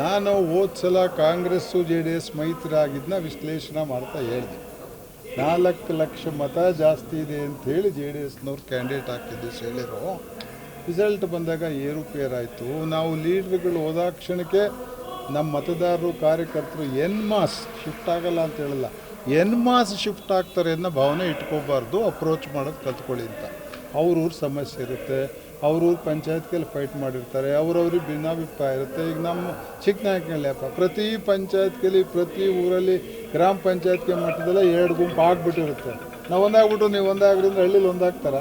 ನಾನು ಹೋದ ಸಲ ಕಾಂಗ್ರೆಸ್ಸು, ಜೆ ಡಿ ಎಸ್ ಮೈತ್ರಿ ಆಗಿದ್ದನ್ನ ವಿಶ್ಲೇಷಣೆ ಮಾಡ್ತಾ ಹೇಳಿದೆ. ನಾಲ್ಕು ಲಕ್ಷ ಮತ ಜಾಸ್ತಿ ಇದೆ ಅಂತ ಹೇಳಿ ಜೆ ಡಿ ಎಸ್ನವ್ರು ಕ್ಯಾಂಡಿಡೇಟ್ ಹಾಕಿದ್ದು ಹೇಳಿರು ರಿಸಲ್ಟ್ ಬಂದಾಗ ಏರುಪೇರಾಯಿತು. ನಾವು ಲೀಡ್ರ್ಗಳು ಹೋದಾಕ್ಷಣಕ್ಕೆ ನಮ್ಮ ಮತದಾರರು, ಕಾರ್ಯಕರ್ತರು ಎನ್ ಮಾಸ್ ಶಿಫ್ಟ್ ಆಗಲ್ಲ ಅಂತ ಹೇಳಲ್ಲ. ಎನ್ ಮಾಸ್ ಶಿಫ್ಟ್ ಆಗ್ತಾರೆ ಅನ್ನೋ ಭಾವನೆ ಇಟ್ಕೋಬಾರ್ದು ಅಪ್ರೋಚ್ ಮಾಡೋದು ಕಲ್ತ್ಕೊಳ್ಳಿ ಅಂತ. ಅವ್ರವ್ರ ಸಮಸ್ಯೆ ಇರುತ್ತೆ. ಅವ್ರವ್ರ ಪಂಚಾಯತ್ಗೆಲ್ಲ ಫೈಟ್ ಮಾಡಿರ್ತಾರೆ. ಅವ್ರವ್ರಿಗೆ ಭಿನ್ನಾಭಿಪ್ರಾಯ ಇರುತ್ತೆ. ಈಗ ನಮ್ಮ ಚಿಕ್ಕನಾಯಕನಲ್ಲಪ್ಪ ಪ್ರತಿ ಪಂಚಾಯತ್ಗೆಲಿ ಪ್ರತಿ ಊರಲ್ಲಿ ಗ್ರಾಮ ಪಂಚಾಯತ್ಗೆ ಮಟ್ಟದಲ್ಲ ಎರಡು ಗುಂಪು ಆಗ್ಬಿಟ್ಟಿರುತ್ತೆ. ನಾವು ಒಂದಾಗ್ಬಿಟ್ಟು ನೀವು ಒಂದಾಗ್ರಿ ಅಂದರೆ ಹಳ್ಳಿಲಿ ಒಂದಾಗ್ತಾರ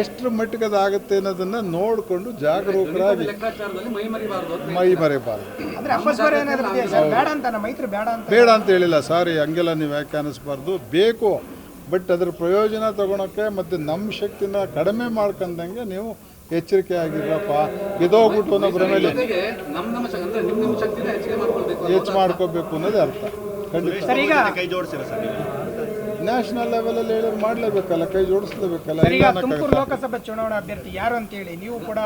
ಎಷ್ಟರ ಮಟ್ಟಿಗೆ ಅದಾಗುತ್ತೆ ಅನ್ನೋದನ್ನು ನೋಡಿಕೊಂಡು ಜಾಗರೂಕರಾಗಿ ಲೆಕ್ಕಾಚಾರದಲ್ಲಿ ಮೈ ಮರಿಬಾರ್ದು ಅಂತ ಮೈ ಮರೆಯಬಾರ್ದು ಅಂದ್ರೆ ಅಪಸ್ವರ ಏನಾದ್ರು ಸರ್? ಬೇಡ ಅಂತ ಬೇಡ ಅಂತ. ಹೇಳಿಲ್ಲ. ಸಾರಿ ಹಂಗೆಲ್ಲ ನೀವು ವ್ಯಾಖ್ಯಾನಿಸ್ಬಾರ್ದು. ಬೇಕು. ಬಟ್ ಅದರ ಪ್ರಯೋಜನ ತಗೊಳಕ್ಕೆ ಮತ್ತು ನಮ್ಮ ಶಕ್ತಿನ ಕಡಿಮೆ ಮಾಡ್ಕೊಂಡಂಗೆ ನೀವು ಎಚ್ಚರಿಕೆ ಆಗಿರಪ್ಪ ಇದೋಗ್ಬಿಟ್ಟು ಅನ್ನೋ ಅನ್ನೋದ್ರ ಮೇಲೆ ನಮ್ಮ ನಮ್ಮ ಶಕ್ತಿ ನಿಮ್ಮ ನಿಮ್ಮ ಶಕ್ತಿನ ಹೆಚ್ಚಿಗೆ ಮಾಡ್ಕೊಳ್ಬೇಕು ಹೆಚ್ಚು ಮಾಡ್ಕೋಬೇಕು ಅನ್ನೋದೇ ಅರ್ಥ. ಖಂಡಿತ. ಸರ್ ಈಗ ಕೈ ಜೋಡಿಸಿರ ಸರ್ ನ್ಯಾಷನಲ್ ಲೆವೆಲಲ್ಲಿ ಹೇಳಿದ್ರೆ ಮಾಡಲೇಬೇಕಲ್ಲ ಕೈ ಜೋಡಿಸ್ಲೇಬೇಕಲ್ಲ ಈಗ ತುಮಕೂರು ಲೋಕಸಭಾ ಚುನಾವಣಾ ಅಭ್ಯರ್ಥಿ ಯಾರು ಅಂತ ಹೇಳಿ ನೀವು ಕೂಡ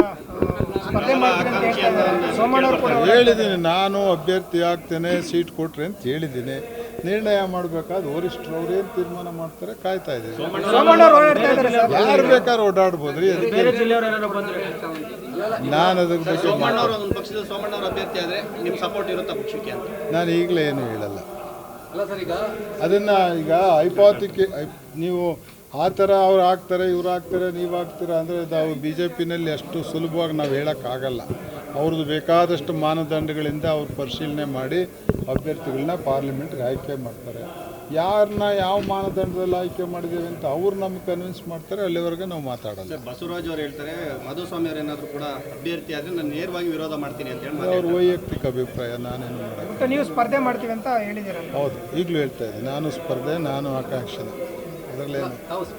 ಹೇಳಿದ್ದೀನಿ ನಾನು ಅಭ್ಯರ್ಥಿ ಆಗ್ತೇನೆ ಸೀಟ್ ಕೊಟ್ರೆ ಅಂತ ಹೇಳಿದ್ದೀನಿ. ನಿರ್ಣಯ ಮಾಡಬೇಕಾದ್ರೆ ವರಿಷ್ಠರು ಅವ್ರು ಏನು ತೀರ್ಮಾನ ಮಾಡ್ತಾರೆ ಕಾಯ್ತಾ ಇದ್ದೀವಿ. ಸೋಮಣ್ಣ ಅವರು ಓಡಾಡ್ತಾ ಇದ್ದಾರೆ ಸರ್. ಯಾರು ಬೇಕಾದ್ರೂ ಓಡಾಡ್ಬೋದು ರೀ ನಾನು ಅದಕ್ಕೆ ಬಗ್ಗೆ ಸೋಮಣ್ಣ ಅವರು ಒಂದು ಪಕ್ಷದಲ್ಲಿ ಸೋಮಣ್ಣ ಅವರು ಅಭ್ಯರ್ಥಿ ಆದ್ರೆ ನಿಮ್ ಸಪೋರ್ಟ್ ಇರುತ್ತಾ ಪಕ್ಷಕ್ಕೆ ಅಂತ? ನಾನು ಈಗಲೇ ಏನು ಹೇಳಲ್ಲ. ಅಲ್ಲ ಸರ್ ಈಗ ಅದನ್ನು ಈಗ ಐಪಾತಿಕೆ ನೀವು ಆ ಥರ ಅವ್ರು ಆಗ್ತಾರೆ ಇವ್ರು ಆಗ್ತಾರೆ ನೀವು ಆಗ್ತೀರಾ ಅಂದರೆ ನಾವು ಬಿ ಜೆ ಪಿನಲ್ಲಿ ಅಷ್ಟು ಸುಲಭವಾಗಿ ನಾವು ಹೇಳೋಕ್ಕಾಗಲ್ಲ. ಅವ್ರದ್ದು ಬೇಕಾದಷ್ಟು ಮಾನದಂಡಗಳಿಂದ ಅವ್ರು ಪರಿಶೀಲನೆ ಮಾಡಿ ಅಭ್ಯರ್ಥಿಗಳನ್ನ ಪಾರ್ಲಿಮೆಂಟ್ಗೆ ಆಯ್ಕೆ ಮಾಡ್ತಾರೆ. ಯಾರನ್ನ ಯಾವ ಮಾನದಂಡದಲ್ಲಿ ಆಯ್ಕೆ ಮಾಡಿದ್ದೀವಿ ಅಂತ ಅವ್ರು ನಮ್ಗೆ ಕನ್ವಿನ್ಸ್ ಮಾಡ್ತಾರೆ ಅಲ್ಲಿವರೆಗೆ ನಾವು ಮಾತಾಡೋಲ್ಲ. ಬಸವರಾಜ್ ಅವರು ಹೇಳ್ತಾರೆ ಮಧುಸ್ವಾಮಿ ಅವರು ಏನಾದರೂ ಕೂಡ ಅಭ್ಯರ್ಥಿ ಆದರೆ ನಾನು ನೇರವಾಗಿ ವಿರೋಧ ಮಾಡ್ತೀನಿ ಅಂತ ಹೇಳಿ ಅವ್ರ ವೈಯಕ್ತಿಕ ಅಭಿಪ್ರಾಯ ನಾನೇನು ಮಾಡೋದು ನೀವು ಸ್ಪರ್ಧೆ ಮಾಡ್ತೀವಿ ಅಂತ ಹೇಳಿದ್ದೀರ ಹೌದು ಈಗಲೂ ಹೇಳ್ತಾ ಇದ್ದೀನಿ ನಾನು ಸ್ಪರ್ಧೆ ನಾನು ಆಕಾಂಕ್ಷೆ. ಅದರಲ್ಲೇ